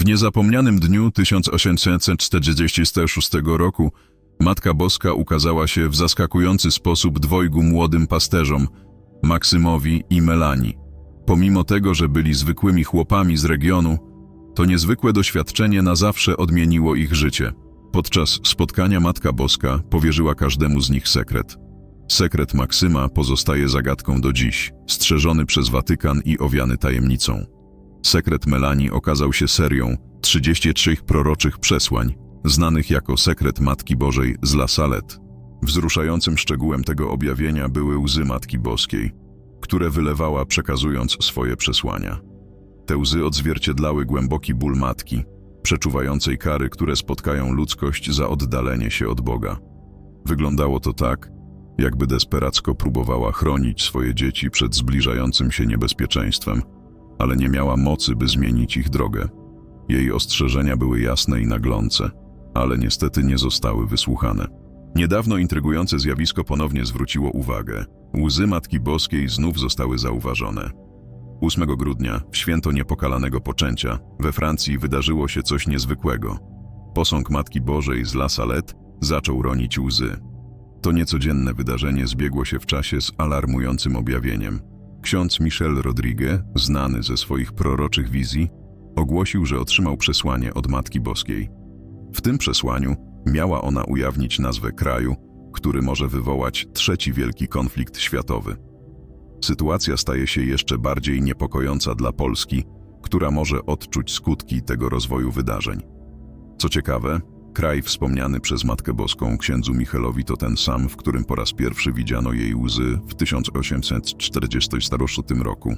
W niezapomnianym dniu 1846 roku Matka Boska ukazała się w zaskakujący sposób dwojgu młodym pasterzom, Maksymowi i Melanii. Pomimo tego, że byli zwykłymi chłopami z regionu, to niezwykłe doświadczenie na zawsze odmieniło ich życie. Podczas spotkania Matka Boska powierzyła każdemu z nich sekret. Sekret Maksyma pozostaje zagadką do dziś, strzeżony przez Watykan i owiany tajemnicą. Sekret Melanii okazał się serią 33 proroczych przesłań, znanych jako sekret Matki Bożej z La Salette. Wzruszającym szczegółem tego objawienia były łzy Matki Boskiej, które wylewała przekazując swoje przesłania. Te łzy odzwierciedlały głęboki ból matki, przeczuwającej kary, które spotkają ludzkość za oddalenie się od Boga. Wyglądało to tak, jakby desperacko próbowała chronić swoje dzieci przed zbliżającym się niebezpieczeństwem, ale nie miała mocy, by zmienić ich drogę. Jej ostrzeżenia były jasne i naglące, ale niestety nie zostały wysłuchane. Niedawno intrygujące zjawisko ponownie zwróciło uwagę. Łzy Matki Boskiej znów zostały zauważone. 8 grudnia, w święto niepokalanego poczęcia, we Francji wydarzyło się coś niezwykłego. Posąg Matki Bożej z La Salette zaczął ronić łzy. To niecodzienne wydarzenie zbiegło się w czasie z alarmującym objawieniem. Ksiądz Michel Rodrigue, znany ze swoich proroczych wizji, ogłosił, że otrzymał przesłanie od Matki Boskiej. W tym przesłaniu miała ona ujawnić nazwę kraju, który może wywołać trzeci wielki konflikt światowy. Sytuacja staje się jeszcze bardziej niepokojąca dla Polski, która może odczuć skutki tego rozwoju wydarzeń. Co ciekawe, kraj wspomniany przez Matkę Boską księdzu Michelowi to ten sam, w którym po raz pierwszy widziano jej łzy w 1840 roku.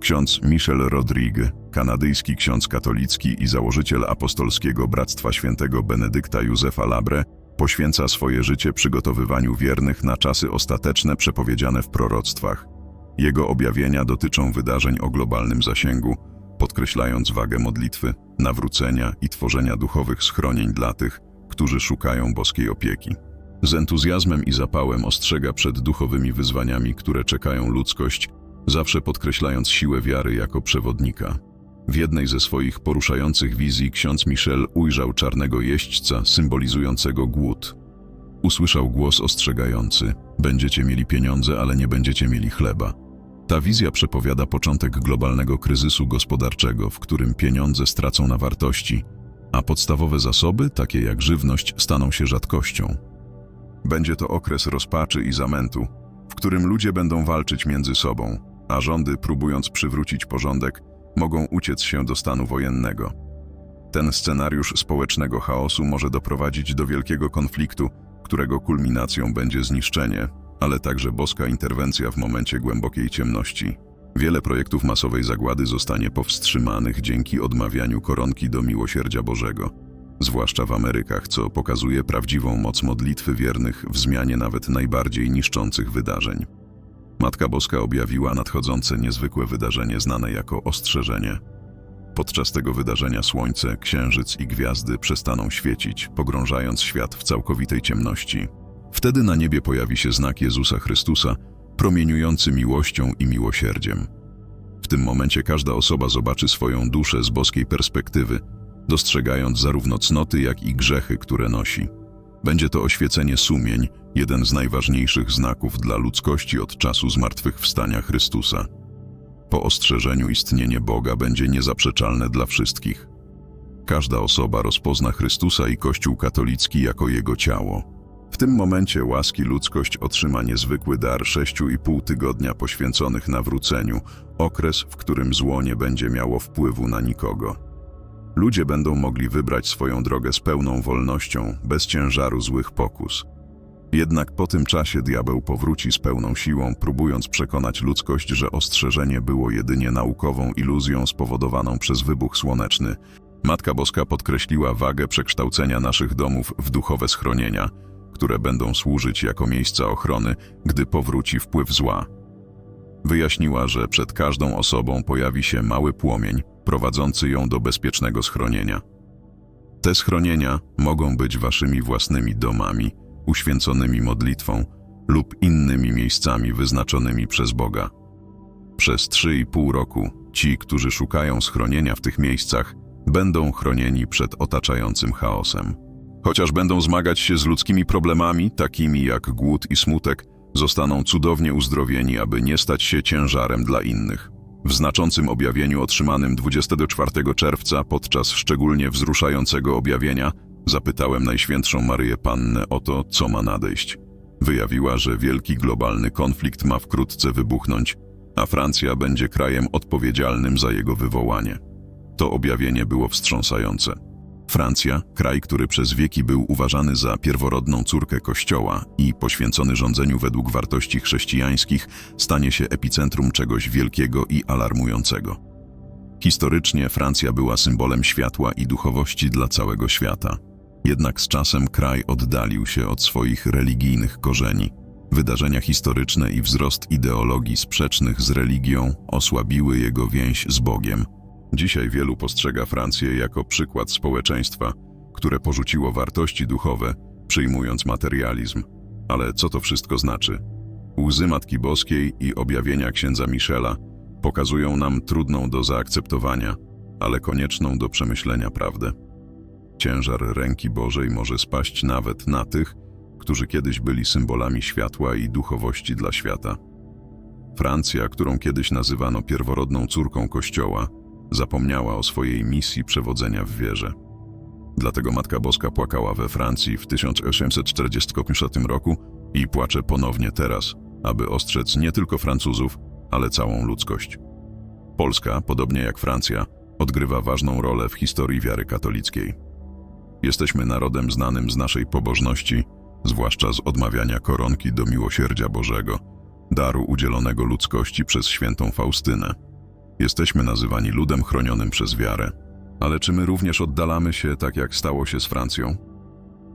Ksiądz Michel Rodrigue, kanadyjski ksiądz katolicki i założyciel apostolskiego Bractwa Świętego Benedykta Józefa Labre, poświęca swoje życie przygotowywaniu wiernych na czasy ostateczne przepowiedziane w proroctwach. Jego objawienia dotyczą wydarzeń o globalnym zasięgu, podkreślając wagę modlitwy, nawrócenia i tworzenia duchowych schronień dla tych, którzy szukają boskiej opieki. Z entuzjazmem i zapałem ostrzega przed duchowymi wyzwaniami, które czekają ludzkość, zawsze podkreślając siłę wiary jako przewodnika. W jednej ze swoich poruszających wizji ksiądz Michel ujrzał czarnego jeźdźca symbolizującego głód. Usłyszał głos ostrzegający: Będziecie mieli pieniądze, ale nie będziecie mieli chleba. Ta wizja przepowiada początek globalnego kryzysu gospodarczego, w którym pieniądze stracą na wartości, a podstawowe zasoby, takie jak żywność, staną się rzadkością. Będzie to okres rozpaczy i zamętu, w którym ludzie będą walczyć między sobą, a rządy, próbując przywrócić porządek, mogą uciec się do stanu wojennego. Ten scenariusz społecznego chaosu może doprowadzić do wielkiego konfliktu, którego kulminacją będzie zniszczenie, ale także boska interwencja w momencie głębokiej ciemności. Wiele projektów masowej zagłady zostanie powstrzymanych dzięki odmawianiu koronki do miłosierdzia Bożego, zwłaszcza w Amerykach, co pokazuje prawdziwą moc modlitwy wiernych w zmianie nawet najbardziej niszczących wydarzeń. Matka Boska objawiła nadchodzące niezwykłe wydarzenie znane jako ostrzeżenie. Podczas tego wydarzenia słońce, księżyc i gwiazdy przestaną świecić, pogrążając świat w całkowitej ciemności. Wtedy na niebie pojawi się znak Jezusa Chrystusa, promieniujący miłością i miłosierdziem. W tym momencie każda osoba zobaczy swoją duszę z boskiej perspektywy, dostrzegając zarówno cnoty, jak i grzechy, które nosi. Będzie to oświecenie sumień, jeden z najważniejszych znaków dla ludzkości od czasu zmartwychwstania Chrystusa. Po ostrzeżeniu istnienie Boga będzie niezaprzeczalne dla wszystkich. Każda osoba rozpozna Chrystusa i Kościół katolicki jako Jego ciało. W tym momencie łaski ludzkość otrzyma niezwykły dar sześciu i pół tygodnia poświęconych nawróceniu, okres, w którym zło nie będzie miało wpływu na nikogo. Ludzie będą mogli wybrać swoją drogę z pełną wolnością, bez ciężaru złych pokus. Jednak po tym czasie diabeł powróci z pełną siłą, próbując przekonać ludzkość, że ostrzeżenie było jedynie naukową iluzją spowodowaną przez wybuch słoneczny. Matka Boska podkreśliła wagę przekształcenia naszych domów w duchowe schronienia, które będą służyć jako miejsca ochrony, gdy powróci wpływ zła. Wyjaśniła, że przed każdą osobą pojawi się mały płomień, prowadzący ją do bezpiecznego schronienia. Te schronienia mogą być waszymi własnymi domami, uświęconymi modlitwą lub innymi miejscami wyznaczonymi przez Boga. Przez trzy i pół roku ci, którzy szukają schronienia w tych miejscach, będą chronieni przed otaczającym chaosem. Chociaż będą zmagać się z ludzkimi problemami, takimi jak głód i smutek, zostaną cudownie uzdrowieni, aby nie stać się ciężarem dla innych. W znaczącym objawieniu otrzymanym 24 czerwca podczas szczególnie wzruszającego objawienia zapytałem Najświętszą Maryję Pannę o to, co ma nadejść. Wyjawiła, że wielki globalny konflikt ma wkrótce wybuchnąć, a Francja będzie krajem odpowiedzialnym za jego wywołanie. To objawienie było wstrząsające. Francja, kraj, który przez wieki był uważany za pierworodną córkę Kościoła i poświęcony rządzeniu według wartości chrześcijańskich, stanie się epicentrum czegoś wielkiego i alarmującego. Historycznie Francja była symbolem światła i duchowości dla całego świata. Jednak z czasem kraj oddalił się od swoich religijnych korzeni. Wydarzenia historyczne i wzrost ideologii sprzecznych z religią osłabiły jego więź z Bogiem. Dzisiaj wielu postrzega Francję jako przykład społeczeństwa, które porzuciło wartości duchowe, przyjmując materializm. Ale co to wszystko znaczy? Łzy Matki Boskiej i objawienia księdza Michela pokazują nam trudną do zaakceptowania, ale konieczną do przemyślenia prawdę. Ciężar ręki Bożej może spaść nawet na tych, którzy kiedyś byli symbolami światła i duchowości dla świata. Francja, którą kiedyś nazywano pierworodną córką Kościoła, zapomniała o swojej misji przewodzenia w wierze. Dlatego Matka Boska płakała we Francji w 1845 roku i płacze ponownie teraz, aby ostrzec nie tylko Francuzów, ale całą ludzkość. Polska, podobnie jak Francja, odgrywa ważną rolę w historii wiary katolickiej. Jesteśmy narodem znanym z naszej pobożności, zwłaszcza z odmawiania koronki do miłosierdzia Bożego, daru udzielonego ludzkości przez świętą Faustynę. Jesteśmy nazywani ludem chronionym przez wiarę. Ale czy my również oddalamy się tak, jak stało się z Francją?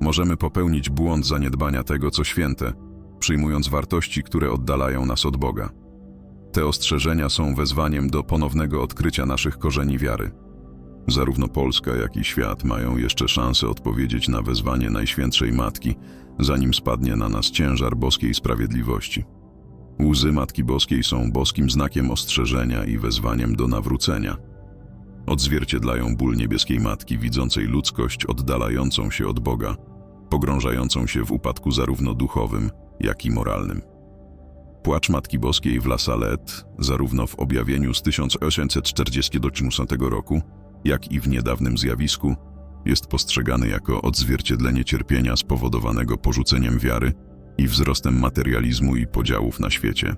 Możemy popełnić błąd zaniedbania tego, co święte, przyjmując wartości, które oddalają nas od Boga. Te ostrzeżenia są wezwaniem do ponownego odkrycia naszych korzeni wiary. Zarówno Polska, jak i świat mają jeszcze szansę odpowiedzieć na wezwanie Najświętszej Matki, zanim spadnie na nas ciężar boskiej sprawiedliwości. Łzy Matki Boskiej są boskim znakiem ostrzeżenia i wezwaniem do nawrócenia. Odzwierciedlają ból niebieskiej Matki, widzącej ludzkość oddalającą się od Boga, pogrążającą się w upadku zarówno duchowym, jak i moralnym. Płacz Matki Boskiej w La Salette, zarówno w objawieniu z 1848 roku, jak i w niedawnym zjawisku, jest postrzegany jako odzwierciedlenie cierpienia spowodowanego porzuceniem wiary i wzrostem materializmu i podziałów na świecie.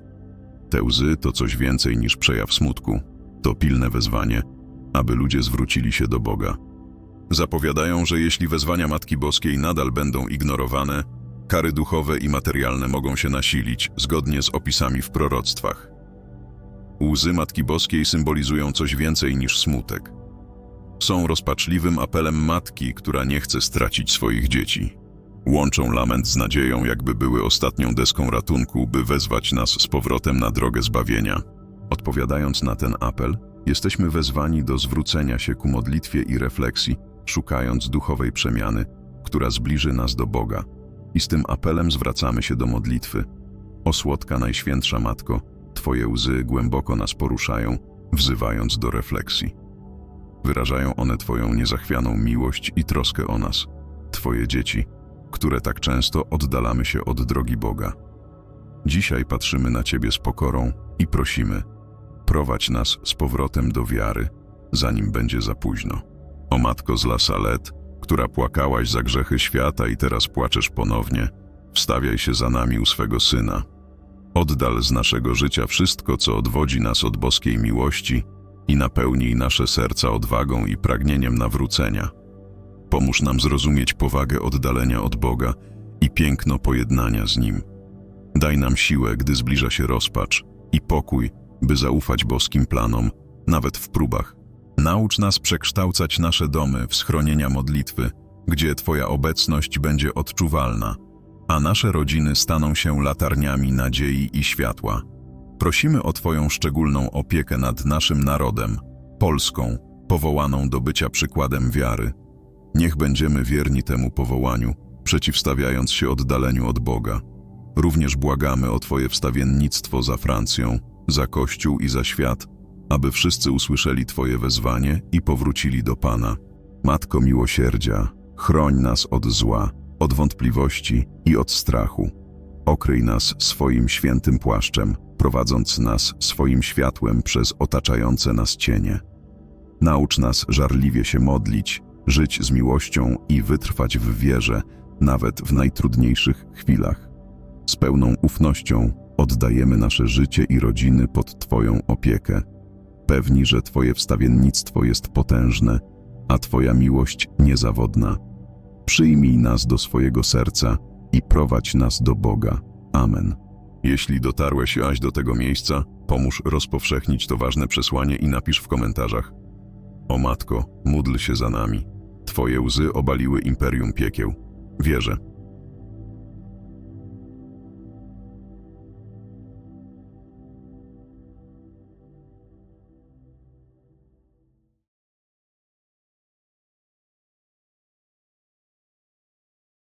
Te łzy to coś więcej niż przejaw smutku, to pilne wezwanie, aby ludzie zwrócili się do Boga. Zapowiadają, że jeśli wezwania Matki Boskiej nadal będą ignorowane, kary duchowe i materialne mogą się nasilić, zgodnie z opisami w proroctwach. Łzy Matki Boskiej symbolizują coś więcej niż smutek. Są rozpaczliwym apelem matki, która nie chce stracić swoich dzieci. Łączą lament z nadzieją, jakby były ostatnią deską ratunku, by wezwać nas z powrotem na drogę zbawienia. Odpowiadając na ten apel, jesteśmy wezwani do zwrócenia się ku modlitwie i refleksji, szukając duchowej przemiany, która zbliży nas do Boga. I z tym apelem zwracamy się do modlitwy. O słodka Najświętsza Matko, Twoje łzy głęboko nas poruszają, wzywając do refleksji. Wyrażają one Twoją niezachwianą miłość i troskę o nas, Twoje dzieci, które tak często oddalamy się od drogi Boga. Dzisiaj patrzymy na Ciebie z pokorą i prosimy, prowadź nas z powrotem do wiary, zanim będzie za późno. O Matko z La Salette, która płakałaś za grzechy świata i teraz płaczesz ponownie, wstawiaj się za nami u swego Syna. Oddal z naszego życia wszystko, co odwodzi nas od boskiej miłości i napełnij nasze serca odwagą i pragnieniem nawrócenia. Pomóż nam zrozumieć powagę oddalenia od Boga i piękno pojednania z Nim. Daj nam siłę, gdy zbliża się rozpacz i pokój, by zaufać boskim planom, nawet w próbach. Naucz nas przekształcać nasze domy w schronienia modlitwy, gdzie Twoja obecność będzie odczuwalna, a nasze rodziny staną się latarniami nadziei i światła. Prosimy o Twoją szczególną opiekę nad naszym narodem, Polską, powołaną do bycia przykładem wiary. Niech będziemy wierni temu powołaniu, przeciwstawiając się oddaleniu od Boga. Również błagamy o Twoje wstawiennictwo za Francją, za Kościół i za świat, aby wszyscy usłyszeli Twoje wezwanie i powrócili do Pana. Matko miłosierdzia, chroń nas od zła, od wątpliwości i od strachu. Okryj nas swoim świętym płaszczem, prowadząc nas swoim światłem przez otaczające nas cienie. Naucz nas żarliwie się modlić, żyć z miłością i wytrwać w wierze, nawet w najtrudniejszych chwilach. Z pełną ufnością oddajemy nasze życie i rodziny pod Twoją opiekę, pewni, że Twoje wstawiennictwo jest potężne, a Twoja miłość niezawodna. Przyjmij nas do swojego serca i prowadź nas do Boga. Amen. Jeśli dotarłeś aś do tego miejsca, pomóż rozpowszechnić to ważne przesłanie i napisz w komentarzach. O Matko, módl się za nami. Twoje łzy obaliły imperium piekieł. Wierzę,